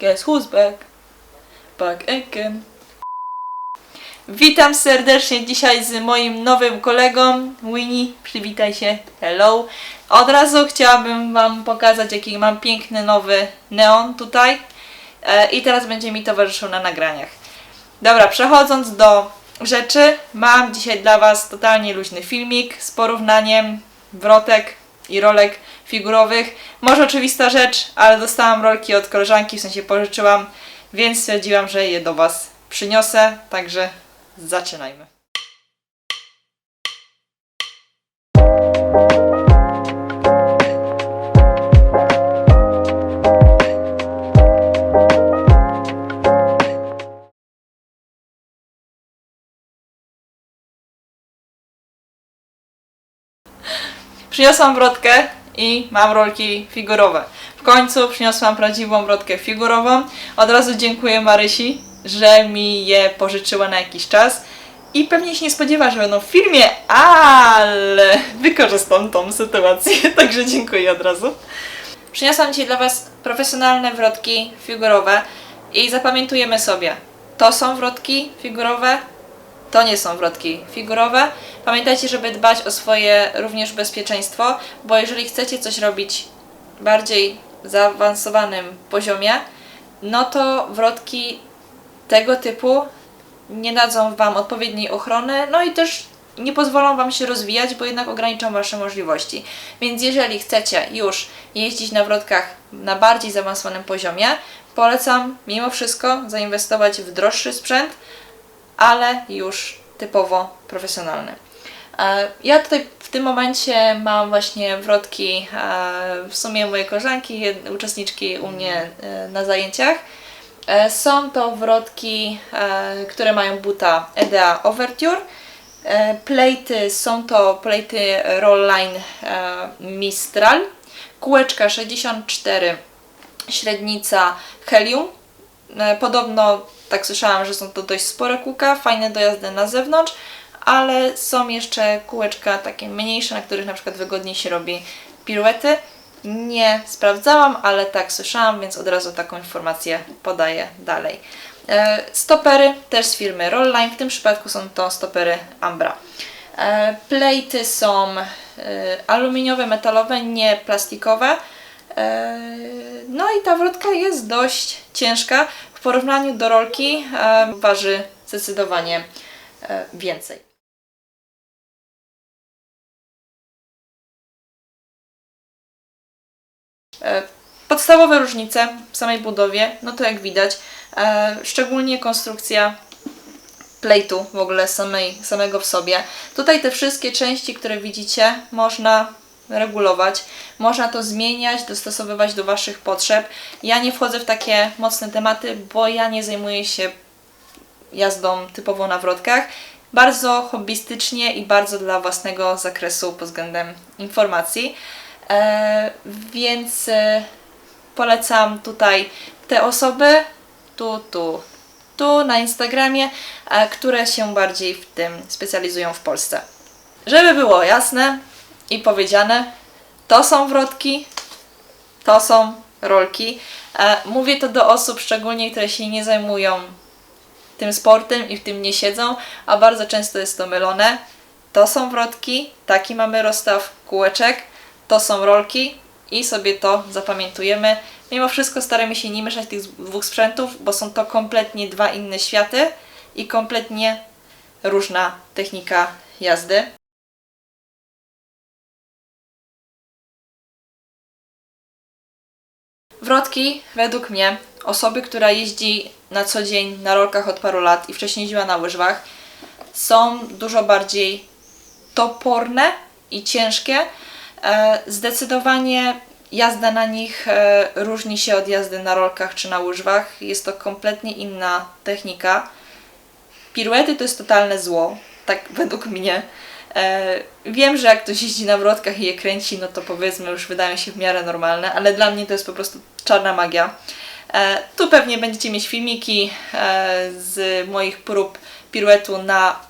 Guess who's back? Back again. Witam serdecznie dzisiaj z moim nowym kolegą Winnie. Przywitaj się. Hello. Od razu chciałabym Wam pokazać, jaki mam piękny nowy neon tutaj. E, I teraz będzie mi towarzyszył na nagraniach. Dobra, przechodząc do rzeczy, mam dzisiaj dla Was totalnie luźny filmik z porównaniem wrotek i rolek figurowych. Może oczywista rzecz, ale dostałam rolki od koleżanki, w sensie pożyczyłam, więc stwierdziłam, że je do Was przyniosę, także zaczynajmy. Przyniosłam wrotkę i mam rolki figurowe. W końcu przyniosłam prawdziwą wrotkę figurową. Od razu dziękuję Marysi, że mi je pożyczyła na jakiś czas. I pewnie się nie spodziewa, że będą w filmie, ale wykorzystam tą sytuację, także dziękuję od razu. Przyniosłam dzisiaj dla Was profesjonalne wrotki figurowe i zapamiętujemy sobie. To są wrotki figurowe, to nie są wrotki figurowe. Pamiętajcie, żeby dbać o swoje również bezpieczeństwo, bo jeżeli chcecie coś robić bardziej zaawansowanym poziomie, no to wrotki tego typu nie dadzą Wam odpowiedniej ochrony, no i też nie pozwolą Wam się rozwijać, bo jednak ograniczą Wasze możliwości. Więc jeżeli chcecie już jeździć na wrotkach na bardziej zaawansowanym poziomie, polecam mimo wszystko zainwestować w droższy sprzęt, ale już typowo profesjonalny. E, Ja tutaj w tym momencie mam właśnie wrotki e, w sumie mojej koleżanki, uczestniczki u mnie e, na zajęciach. Są to wrotki, które mają buta EDA Overture. Plejty są to plejty Rollline Mistral. Kółeczka 64, średnica Helium. Podobno, tak słyszałam, że są to dość spore kółka, fajne do jazdy na zewnątrz, ale są jeszcze kółeczka takie mniejsze, na których na przykład wygodniej się robi piruety. Nie sprawdzałam, ale tak słyszałam, więc od razu taką informację podaję dalej. E, Stopery też z firmy Rollline, w tym przypadku są to stopery Ambra. E, Plejty są e, aluminiowe, metalowe, nie plastikowe. No i ta wrotka jest dość ciężka. W porównaniu do rolki waży zdecydowanie więcej. Podstawowe różnice w samej budowie, no to jak widać, e, szczególnie konstrukcja plejtu w ogóle samej, samego w sobie. Tutaj te wszystkie części, które widzicie, można regulować, można to zmieniać, dostosowywać do Waszych potrzeb. Ja nie wchodzę w takie mocne tematy, bo ja nie zajmuję się jazdą typowo na wrotkach. Bardzo hobbystycznie i bardzo dla własnego zakresu pod względem informacji. E, więc e, polecam tutaj te osoby, tu, tu, tu na Instagramie, e, które się bardziej w tym specjalizują w Polsce. Żeby było jasne i powiedziane, to są wrotki, to są rolki. Mówię to do osób szczególnie, które się nie zajmują tym sportem i w tym nie siedzą, a bardzo często jest to mylone. To są wrotki, taki mamy rozstaw kółeczek, to są rolki i sobie to zapamiętujemy. Mimo wszystko staramy się nie mieszać tych dwóch sprzętów, bo są to kompletnie dwa inne światy i kompletnie różna technika jazdy. Wrotki, według mnie, osoby, która jeździ na co dzień na rolkach od paru lat i wcześniej jeździła na łyżwach, są dużo bardziej toporne i ciężkie. E, Zdecydowanie jazda na nich e, różni się od jazdy na rolkach czy na łyżwach. Jest to kompletnie inna technika. Piruety to jest totalne zło, tak według mnie. E, wiem, że jak ktoś jeździ na wrotkach i je kręci, no to powiedzmy już wydają się w miarę normalne, ale dla mnie to jest po prostu czarna magia. Tu pewnie będziecie mieć filmiki z moich prób piruetu na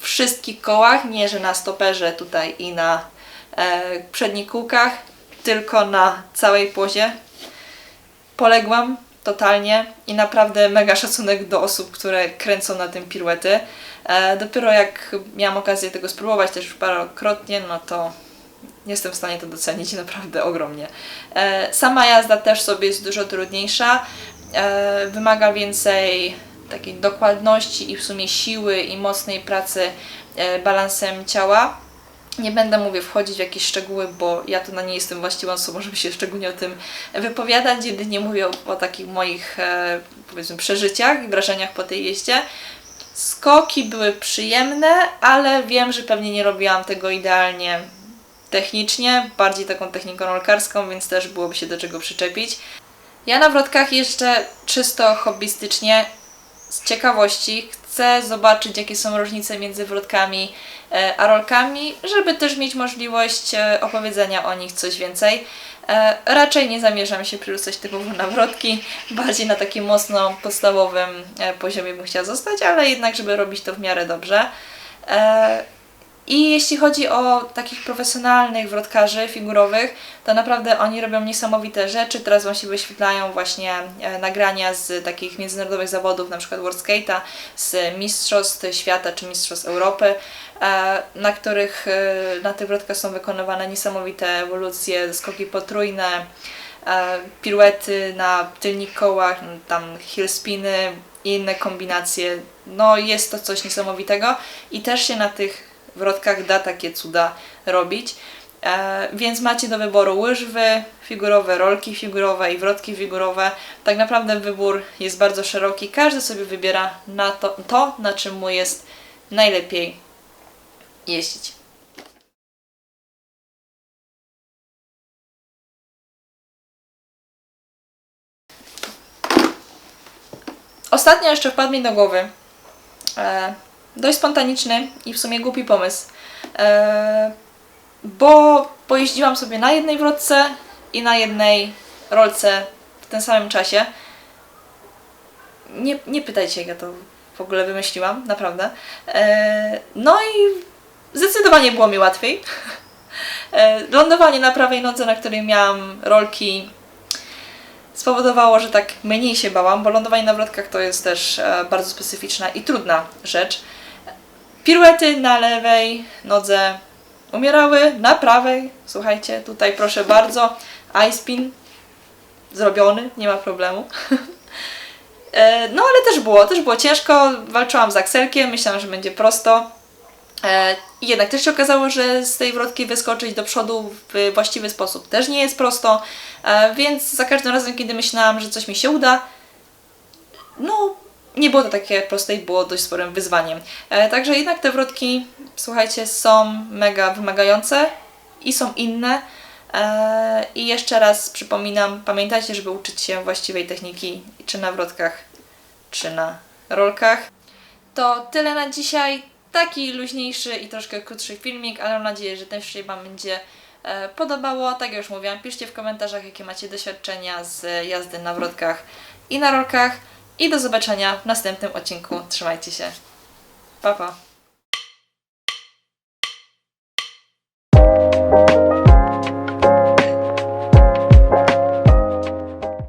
wszystkich kołach, nie że na stoperze tutaj i na przednich kółkach, tylko na całej pozie. Poległam totalnie i naprawdę mega szacunek do osób, które kręcą na tym piruety. E, dopiero jak miałam okazję tego spróbować też parokrotnie, no to jestem w stanie to docenić naprawdę ogromnie. E, sama jazda też sobie jest dużo trudniejsza, e, wymaga więcej takiej dokładności i w sumie siły i mocnej pracy e, balansem ciała. Nie będę, mówię, wchodzić w jakieś szczegóły, bo ja to na nie jestem właściwą osobą, żeby się szczególnie o tym wypowiadać. Jedynie mówię o, o takich moich, e, powiedzmy, przeżyciach i wrażeniach po tej jeździe. Skoki były przyjemne, ale wiem, że pewnie nie robiłam tego idealnie technicznie, bardziej taką techniką rolkarską, więc też byłoby się do czego przyczepić. Ja na wrotkach jeszcze czysto hobbystycznie, z ciekawości. Chcę zobaczyć, jakie są różnice między wrotkami e, a rolkami, żeby też mieć możliwość e, opowiedzenia o nich coś więcej. E, Raczej nie zamierzam się przerzucać typowo na wrotki, bardziej na takim mocno podstawowym poziomie bym chciała zostać, ale jednak, żeby robić to w miarę dobrze. I jeśli chodzi o takich profesjonalnych wrotkarzy figurowych, to naprawdę oni robią niesamowite rzeczy. Teraz Wam się wyświetlają właśnie e, nagrania z takich międzynarodowych zawodów, na przykład World Skate'a, z Mistrzostw Świata czy Mistrzostw Europy, e, na których e, na tych wrotkach są wykonywane niesamowite ewolucje, skoki potrójne, piruety na tylnych kołach, tam hill spiny i inne kombinacje. No jest to coś niesamowitego i też się na tych wrotkach da takie cuda robić. E, więc macie do wyboru łyżwy figurowe, rolki figurowe i wrotki figurowe. Tak naprawdę wybór jest bardzo szeroki. Każdy sobie wybiera na to, to na czym mu jest najlepiej jeździć. Ostatnio jeszcze wpadł mi do głowy e, dość spontaniczny i w sumie głupi pomysł, e, bo pojeździłam sobie na jednej wrotce i na jednej rolce w tym samym czasie. Nie, nie pytajcie, jak ja to w ogóle wymyśliłam, naprawdę. E, no i zdecydowanie było mi łatwiej. E, Lądowanie na prawej nodze, na której miałam rolki, spowodowało, że tak mniej się bałam, bo lądowanie na wrotkach to jest też e, bardzo specyficzna i trudna rzecz. Piruety na lewej nodze umierały, na prawej, słuchajcie, tutaj proszę bardzo, iSpin zrobiony, nie ma problemu. E, No ale też było, też było ciężko, walczyłam z akselkiem, myślałam, że będzie prosto. E, I jednak też się okazało, że z tej wrotki wyskoczyć do przodu w właściwy sposób też nie jest prosto, e, więc za każdym razem, kiedy myślałam, że coś mi się uda, no nie było to takie proste i było dość sporym wyzwaniem. E, Także jednak te wrotki, słuchajcie, są mega wymagające i są inne. E, I jeszcze raz przypominam, pamiętajcie, żeby uczyć się właściwej techniki, czy na wrotkach, czy na rolkach. To tyle na dzisiaj. Taki luźniejszy i troszkę krótszy filmik, ale mam nadzieję, że też się Wam będzie e, podobało. Tak jak już mówiłam, piszcie w komentarzach, jakie macie doświadczenia z jazdy na wrotkach i na rolkach. I do zobaczenia w następnym odcinku. Trzymajcie się. Pa, pa.